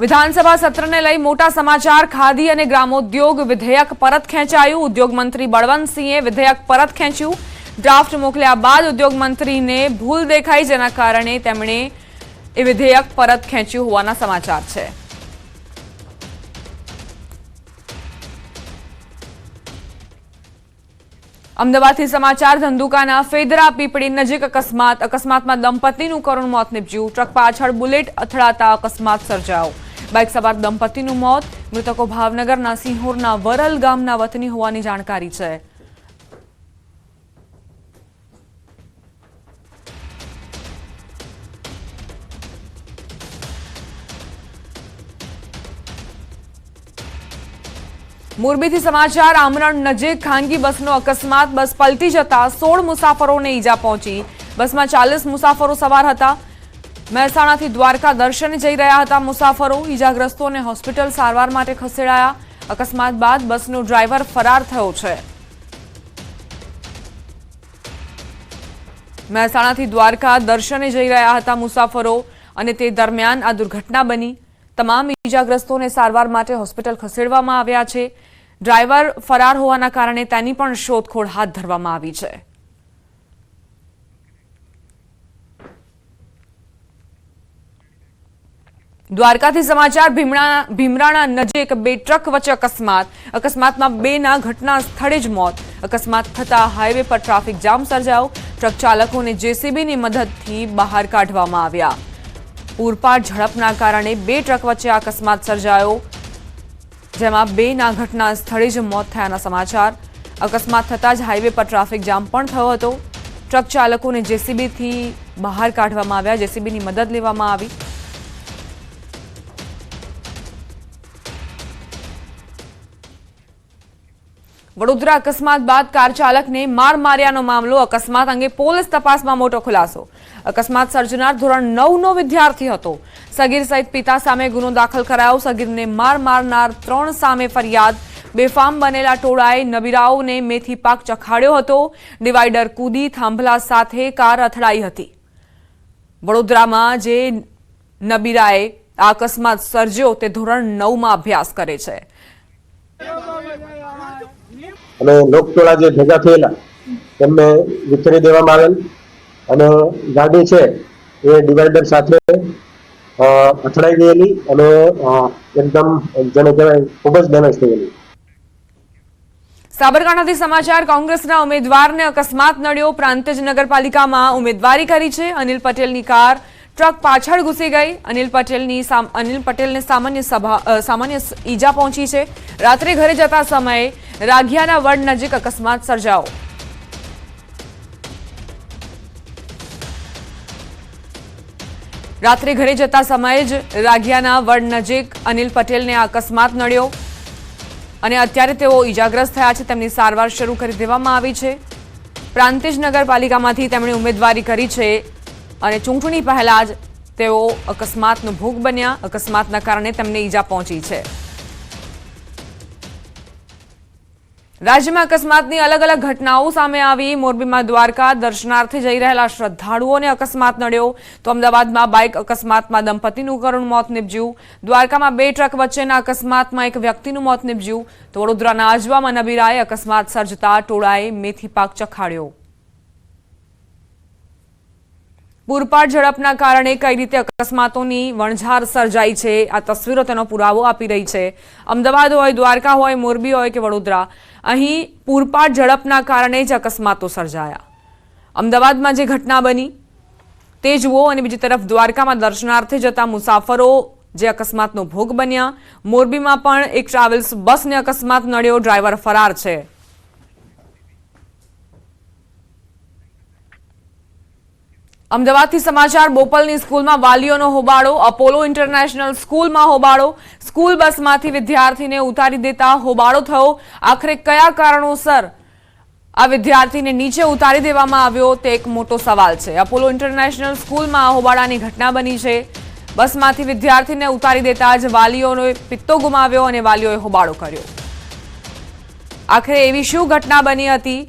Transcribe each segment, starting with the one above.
વિધાનસભા સત્રને લઈ મોટા સમાચાર, ખાદી અને ગ્રામોદ્યોગ વિધેયક પરત ખેંચાયું. ઉદ્યોગ મંત્રી બળવંતસિંહે વિધેયક પરત ખેંચ્યું. ડ્રાફ્ટ મોકલ્યા બાદ ઉદ્યોગ મંત્રીને ભૂલ દેખાઈ જેના કારણે તેમણે એ વિધેયક પરત ખેંચ્યું હોવાના સમાચાર છે. અમદાવાદથી સમાચાર, ધંધુકાના ફેદરા પીપળી નજીક અકસ્માત. અકસ્માતમાં દંપતીનું કરુણ મોત નીપજ્યું. ટ્રક પાછળ બુલેટ અથડાતા અકસ્માત સર્જાયો. બાઇક સવાર દંપતીનું મોત, મૃતકો ભાવનગરના સિંહોરના વરલ ગામના વતની હોવાની જાણકારી છે. મોરબીથી સમાચાર, આમરણ નજીક ખાનગી બસનો અકસ્માત, બસ પલટી જતા સોળ મુસાફરોને ઈજા પહોંચી. બસમાં ચાલીસ મુસાફરો સવાર હતા. મહેસાણાથી દ્વારકા દર્શને જઈ રહ્યા હતા મુસાફરો. ઈજાગ્રસ્તોને હોસ્પિટલ સારવાર માટે ખસેડાયા. અકસ્માત બાદ બસનો ડ્રાઈવર ફરાર થયો છે. મહેસાણાથી દ્વારકા દર્શને જઈ રહ્યા હતા મુસાફરો અને તે દરમિયાન આ દુર્ઘટના બની. તમામ ઈજાગ્રસ્તોને સારવાર માટે હોસ્પિટલ ખસેડવામાં આવ્યા છે. ડ્રાઈવર ફરાર હોવાના કારણે તેની પણ શોધખોળ હાથ ધરવામાં આવી છે. દ્વારકાથી સમાચાર ભીમરાણા નજીક બે ટ્રક વચ્ચે અકસ્માત. અકસ્માતમાં બેના ઘટના સ્થળે જ મોત. અકસ્માત થતા હાઈવે પર ટ્રાફિક જામ સર્જાયો. ટ્રક ચાલકોને જેસીબીની મદદથી બહાર કાઢવામાં આવ્યા. પૂરપાટ ઝડપના કારણે બે ટ્રક વચ્ચે અકસ્માત સર્જાયો, જેમાં બેના ઘટના સ્થળે જ મોત થયાના સમાચાર. અકસ્માત થતાં જ હાઈવે પર ટ્રાફિક જામ પણ થયો હતો. ટ્રક ચાલકોને જેસીબીથી બહાર કાઢવામાં આવ્યા. જેસીબીની મદદ લેવામાં આવી. વડોદરા અકસ્માત બાદ કાર ચાલકને માર માર્યાનો મામલો અકસ્માત અંગે પોલીસ તપાસમાં મોટો ખુલાસો. અકસ્માત સર્જનાર ધોરણ નવનો વિદ્યાર્થી હતો. સગીર સહિત પિતા સામે ગુનો દાખલ કરાયો. સગીરને માર મારનાર ત્રણ સામે ફરિયાદ. બેફામ બનેલા ટોળાએ નબીરાઓને મેથી પાક ચખાડ્યો હતો. ડિવાઈડર કૂદી થાંભલા સાથે કાર અથડાઈ હતી. વડોદરામાં જે નબીરાએ આ અકસ્માત સર્જ્યો તે ધોરણ નવમાં અભ્યાસ કરે છે. અને લોકટોળા જે ભેગા થયેલા, તેમને વિખેરી દેવામાં આવેલ. અને ગાડી છે, એ ડિવાઈડર સાથે અથડાઈ ગયેલી અને એકદમ જેને કહેવાય ખૂબ જ ડેમેજ થયેલી સાબરકાંઠાથી સમાચાર, કોંગ્રેસના ઉમેદવારને અકસ્માત નડ્યો. પ્રાંતિજ નગરપાલિકામાં ઉમેદવારી કરી છે. અનિલ પટેલની કાર ટ્રક પાછળ ઘૂસી ગઈ. અનિલ પટેલની અનિલ પટેલને સામાન્ય સભા સામાન્ય ઈજા પહોંચી છે. રાત્રે ઘરે જતા સમયે રાઘિયાના વડ નજીક અકસ્માત સર્જાયો. રાત્રે ઘરે જતા સમયે જ રાઘિયાના વડ નજીક અનિલ પટેલને અકસ્માત નડ્યો અને અત્યારે તેઓ ઈજાગ્રસ્ત થયા છે. તેમની સારવાર શરૂ કરી દેવામાં આવી છે. પ્રાંતિજ નગરપાલિકામાંથી તેમણે ઉમેદવારી કરી છે અને ચૂંટણી પહેલા જ તેઓ અકસ્માતનો ભોગ બન્યા. અકસ્માતના કારણે તેમને ઈજા પહોંચી છે. રાજ્યમાં અકસ્માતની અલગ અલગ ઘટનાઓ સામે આવી. મોરબીમાં દ્વારકા દર્શનાર્થે જઈ રહેલા શ્રદ્ધાળુઓને અકસ્માત નડ્યો. તો અમદાવાદમાં બાઇક અકસ્માતમાં દંપતીનું કરુણ મોત નીપજ્યું. દ્વારકામાં બે ટ્રક વચ્ચેના અકસ્માતમાં એક વ્યક્તિનું મોત નીપજ્યું. તો વડોદરાના આજવામાં નબીરાએ અકસ્માત સર્જતા ટોળાએ મેથી પાક ચખાડ્યો. પૂરપાટ ઝડપના કારણે કઈ રીતે અકસ્માતોની વણઝાર સર્જાઈ છે? આ તસવીરો તેનો પુરાવો આપી રહી છે. અમદાવાદ હોય, દ્વારકા હોય, મોરબી હોય કે વડોદરા, અહીં પૂરપાટ ઝડપના કારણે જ અકસ્માતો સર્જાયા. અમદાવાદમાં જે ઘટના બની, તે જુઓ અને બીજી તરફ દ્વારકામાં દર્શનાર્થે જતા મુસાફરો જે અકસ્માતનો ભોગ બન્યા. મોરબીમાં પણ એક ટ્રાવેલ્સ બસને અકસ્માત નડ્યો, ડ્રાઈવર ફરાર છે. અમદાવાદથી સમાચાર, બોપલની સ્કૂલમાં વાલીઓનો હોબાળો, અપોલો ઇન્ટરનેશનલ સ્કૂલમાં હોબાળો, સ્કૂલ બસમાંથી વિદ્યાર્થીને ઉતારી દેતા હોબાળો થયો. આખરે કયા કારણોસર આ વિદ્યાર્થીને નીચે ઉતારી દેવામાં આવ્યો તે એક મોટો સવાલ છે. અપોલો ઇન્ટરનેશનલ સ્કૂલમાં હોબાળાની ઘટના બની છે. બસમાંથી વિદ્યાર્થીને ઉતારી દેતા જ વાલીઓનો પિત્તો ગુમાવ્યો અને વાલીઓએ હોબાળો કર્યો. આખરે એવી શું ઘટના બની હતી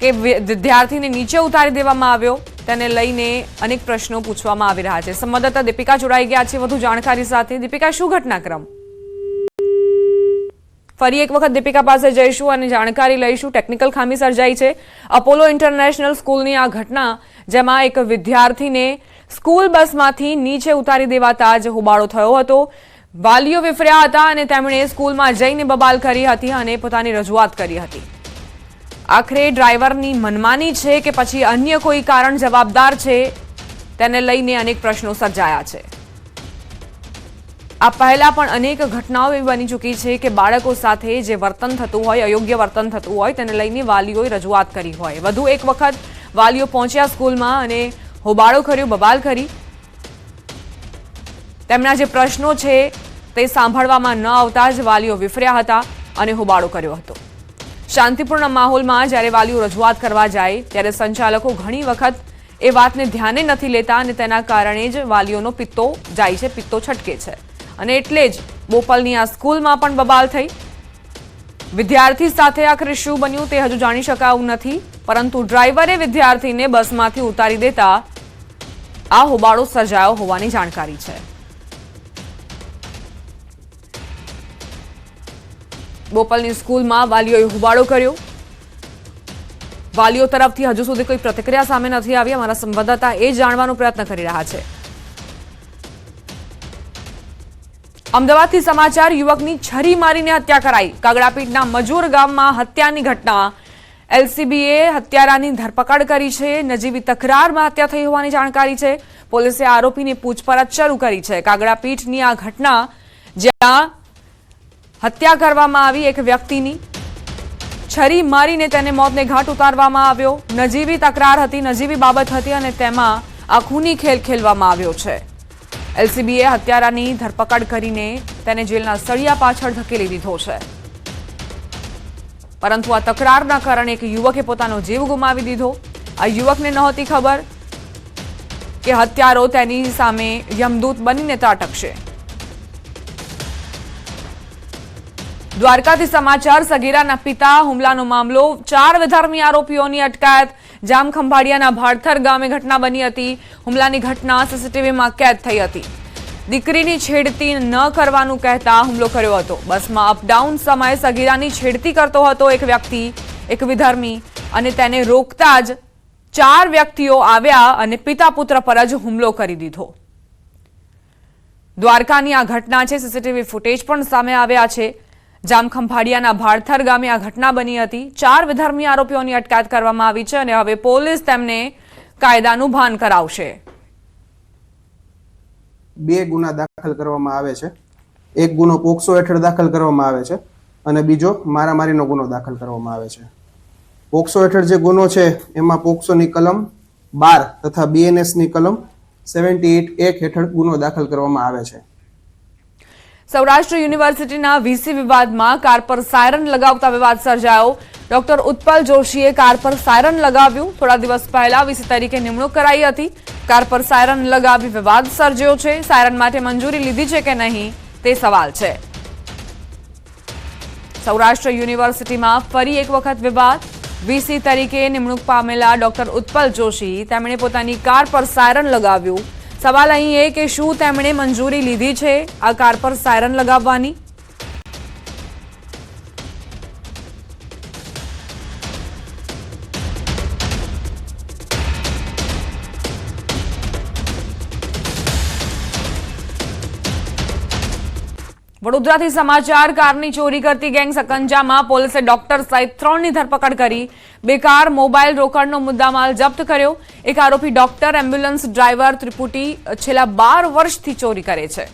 કે વિદ્યાર્થીને નીચે ઉતારી દેવામાં આવ્યો? તેને લઈને અનેક પ્રશ્નો પૂછવામાં આવી રહ્યા છે. સંવાદદાતા દીપિકા જોડાઈ ગયા છે. વધુ જાણકારી સાથે દીપિકા, શું ઘટનાક્રમ? ફરી એક વખત દીપિકા પાસે જઈશું અને જાણકારી લઈશું. ટેકનિકલ ખામી સર્જાઈ છે. અપોલો ઇન્ટરનેશનલ સ્કૂલની આ ઘટના, જેમાં એક વિદ્યાર્થીને સ્કૂલ બસમાંથી નીચે ઉતારી દેવાતા જ હોબાળો થયો હતો. વાલીઓ વિફર્યા હતા અને તેમણે સ્કૂલમાં જઈને બબાલ કરી હતી અને પોતાની રજૂઆત કરી હતી. આખરે ડ્રાઈવરની મનમાની છે કે પછી અન્ય કોઈ કારણ જવાબદાર છે તેને લઈને અનેક પ્રશ્નો સર્જાયા છે. આ પહેલા પણ અનેક ઘટનાઓ એવી બની ચૂકી છે કે બાળકો સાથે જે વર્તન થતું હોય, અયોગ્ય વર્તન થતું હોય, તેને લઈને વાલીઓએ રજૂઆત કરી હોય. વધુ એક વખત વાલીઓ પહોંચ્યા સ્કૂલમાં અને હોબાળો કર્યો, બબાલ કરી. તેમના જે પ્રશ્નો છે તે સાંભળવામાં ન આવતા જ વાલીઓ વિફર્યા હતા અને હોબાળો કર્યો હતો. શાંતિપૂર્ણ માહોલમાં જ્યારે વાલીઓ રજૂઆત કરવા જાય, ત્યારે સંચાલકો ઘણી વખત એ વાતને ધ્યાને નથી લેતા અને તેના કારણે જ વાલીઓનો પિત્તો જાય છે, પિત્તો છટકે છે. અને એટલે જ બોપલની આ સ્કૂલમાં પણ બબાલ થઈ. વિદ્યાર્થી સાથે આખરે શું બન્યું તે હજુ જાણી શકાયું નથી, પરંતુ ડ્રાઈવરે વિદ્યાર્થીને બસમાંથી ઉતારી દેતા આ હોબાળો સર્જાયો હોવાની જાણકારી છે. બોપલની સ્કૂલમાં વાલીઓએ હોબાળો કર્યો. વાલીઓ તરફથી હજુ સુધી કોઈ પ્રતિક્રિયા સામે નથી આવી. અમારા સંવાદદાતા એ જાણવાનો પ્રયત્ન કરી રહ્યા છે. અમદાવાદથી સમાચાર, યુવકની છરી મારીને હત્યા કરાઈ. કાગડાપીઠના મજૂર ગામમાં હત્યાની ઘટના. એલસીબીએ હત્યારાની ધરપકડ કરી છે. નજીવી તકરારમાં હત્યા થઈ હોવાની જાણકારી છે. પોલીસે આરોપીની પૂછપરછ શરૂ કરી છે. કાગડાપીઠની આ ઘટના જ્યાં હત્યા કરવામાં આવી એક વ્યક્તિની. છરી મારીને તેને મોતને ઘાટ ઉતારવામાં આવ્યો. નજીવી તકરાર હતી, નજીવી બાબત હતી અને તેમાં આ ખૂની ખેલ ખેલવામાં આવ્યો છે. એલસીબીએ હત્યારાની ધરપકડ કરીને તેને જેલના સળિયા પાછળ ધકેલી દીધો છે. પરંતુ આ તકરારના કારણે એક યુવકે પોતાનો જીવ ગુમાવી દીધો. આ યુવકને નહોતી ખબર કે હત્યારો તેની સામે યમદૂત બનીને ત્રાટકશે. દ્વારકાથી સમાચાર, સગીરાના પિતા, હુમલાનો મામલો, ચાર વધારમી આરોપીઓની અટકાયત, જામ ખંભાળિયાના ભાડથર ગામે ઘટના બની હતી. હુમલાની ઘટના સીસીટીવીમાં કેદ થઈ હતી. દીકરીની છેડતી ન કરવાનું કહેતા હુમલો કર્યો હતો. બસમાં અપડાઉન સમયે સગીરાની છેડતી કરતો હતો એક વ્યક્તિ, એક વિધર્મી, અને તેને રોકતા જ ચાર વ્યક્તિઓ આવ્યા અને પિતા પુત્ર પર જ હુમલો કરી દીધો. દ્વારકાની આ ઘટના છે. સીસીટીવી ફૂટેજ પણ સામે આવ્યા છે. જામખંભાળિયાના ભાડથર ગામે આ ઘટના બની હતી. ચાર વિધર્મી આરોપીઓની અટકાયત કરવામાં આવી છે અને હવે પોલીસ તેમને કાયદાનું ભાન કરાવશે. બે ગુના દાખલ કરવામાં આવે છે. એક ગુનો પોક્સો હેઠળ દાખલ કરવામાં આવે છે અને બીજો મારામારીનો ગુનો દાખલ કરવામાં આવે છે. પોક્સો હેઠળ જે ગુનો છે, એમાં પોક્સોની કલમ બાર તથા બીએનએસની કલમ સેવન્ટી એટ એક હેઠળ ગુનો દાખલ કરવામાં આવે છે. સૌરાષ્ટ્ર યુનિવર્સિટીના વીસી વિવાદમાં કાર પર સાયરન લગાવતા વિવાદ સર્જાયો. ડોક્ટર ઉત્પલ જોશીએ કાર પર સાયરન લગાવ્યું. થોડા દિવસ પહેલા વીસી તરીકે નિમણૂક કરાઈ હતી. કાર પર સાયરન લગાવી વિવાદ સર્જ્યો છે. સાયરન માટે મંજૂરી લીધી છે કે નહીં તે સવાલ છે. સૌરાષ્ટ્ર યુનિવર્સિટીમાં ફરી એક વખત વિવાદ. વીસી તરીકે નિમણૂક પામેલા ડોક્ટર ઉત્પલ જોશી તેમણે પોતાની કાર પર સાયરન લગાવ્યું. સવાલ અહીં એ કે શું તેમણે મંજૂરી લીધી છે? આ કાર પર સાયરન લગાવવાની? વડોદરાથી સમાચાર, કારની ચોરી કરતી ગેંગ સકંજામાં પોલીસે ડોક્ટર સહિત ત્રણની ધરપકડ કરી. બે કાર મોબાઈલ રોકડનો મુદ્દામાલ જપ્ત કર્યો. એક આરોપી ડોક્ટર, એમ્બ્યુલન્સ ડ્રાઈવર ત્રિપુટી છેલ્લા બાર વર્ષથી ચોરી કરે છે.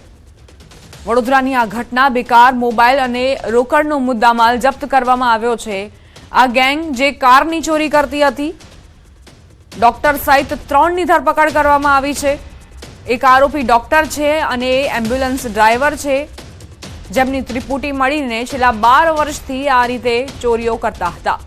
વડોદરાની આ ઘટના બેકાર મોબાઈલ અને રોકડનો મુદ્દામાલ જપ્ત કરવામાં આવ્યો છે. આ ગેંગ જે કારની ચોરી કરતી હતી, ડોક્ટર સહિત ત્રણની ધરપકડ કરવામાં આવી છે. એક આરોપી ડોક્ટર છે અને એમ્બ્યુલન્સ ડ્રાઈવર છે. જેમની ત્રિપુટી મળીને છેલ્લા બાર વર્ષથી આ રીતે ચોરીઓ કરતા હતા.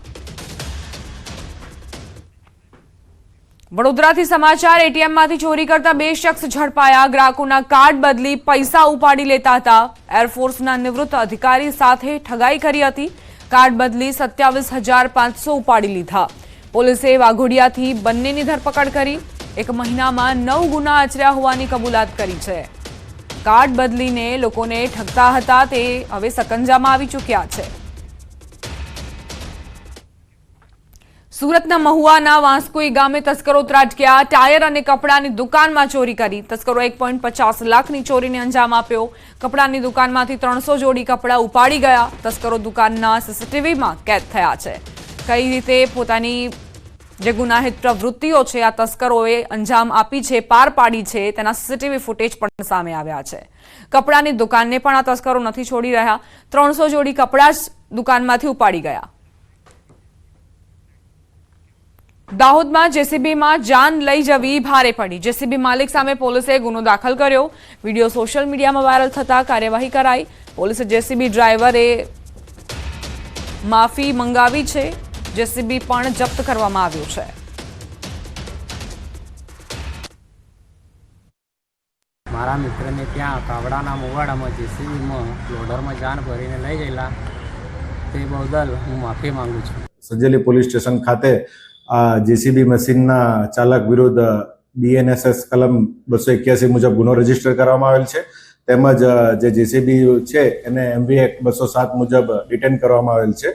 વડોદરાથી સમાચાર, એટીએમમાંથી ચોરી કરતા બે શખ્સ ઝડપાયા. ગ્રાહકોના કાર્ડ બદલી પૈસા ઉપાડી લેતા હતા. એરફોર્સના નિવૃત્ત અધિકારી સાથે ઠગાઈ કરી હતી. કાર્ડ બદલી સત્યાવીસ હજાર પાંચસો ઉપાડી લીધા. પોલીસે વાઘોડિયાથી બંનેની ધરપકડ કરી. એક મહિનામાં નવ ગુના આચર્યા હોવાની કબૂલાત કરી છે. કાર્ડ બદલીને લોકોને ઠગતા હતા તે હવે સકંજામાં આવી ચૂક્યા છે. સુરતના મહુવાના વાંસકોઈ ગામે તસ્કરો ત્રાટક્યા. ટાયર અને કપડાની દુકાનમાં ચોરી કરી. તસ્કરો એક પોઈન્ટ પચાસ લાખની ચોરીને અંજામ આપ્યો. કપડાની દુકાનમાંથી ત્રણસો જોડી કપડાં ઉપાડી ગયા. તસ્કરો દુકાનના સીસીટીવીમાં કેદ થયા છે. કઈ રીતે પોતાની જે ગુનાહિત પ્રવૃત્તિઓ છે, આ તસ્કરોએ અંજામ આપી છે, પાર પાડી છે, તેના સીસીટીવી ફૂટેજ પણ સામે આવ્યા છે. કપડાની દુકાનને પણ આ તસ્કરો નથી છોડી રહ્યા. ત્રણસો જોડી કપડાં જ દુકાનમાંથી ઉપાડી ગયા. દાહોદમાં જેસીબીમાં જાન લઈ જવી ભારે પડી. જેસીબી માલિક સામે પોલીસે ગુનો દાખલ કર્યો. વીડિયો સોશિયલ મીડિયામાં વાયરલ થતા કાર્યવાહી કરાઈ. પોલીસે જેસીબી ડ્રાઈવરે માફી મંગાવી છે. જેસીબી પણ જપ્ત કરવામાં આવ્યું છે. મારા મિત્રને ત્યાં કાવડાના મુવાડામાં જેસીબીમાં લોડરમાં જાન ભરીને લઈ ગયેલા તે બદલ હું માફી માંગુ છું. સજેલી પોલીસ સ્ટેશન ખાતે આ જેસીબી મશીનના ચાલક વિરુદ્ધ બીએનએસએસ કલમ બસો એક્યાસી મુજબ ગુનો રજિસ્ટર કરવામાં આવેલ છે. તેમજ જે જેસીબી છે એને એમવી એક્ટ બસો સાત મુજબ ડિટેન કરવામાં આવેલ છે.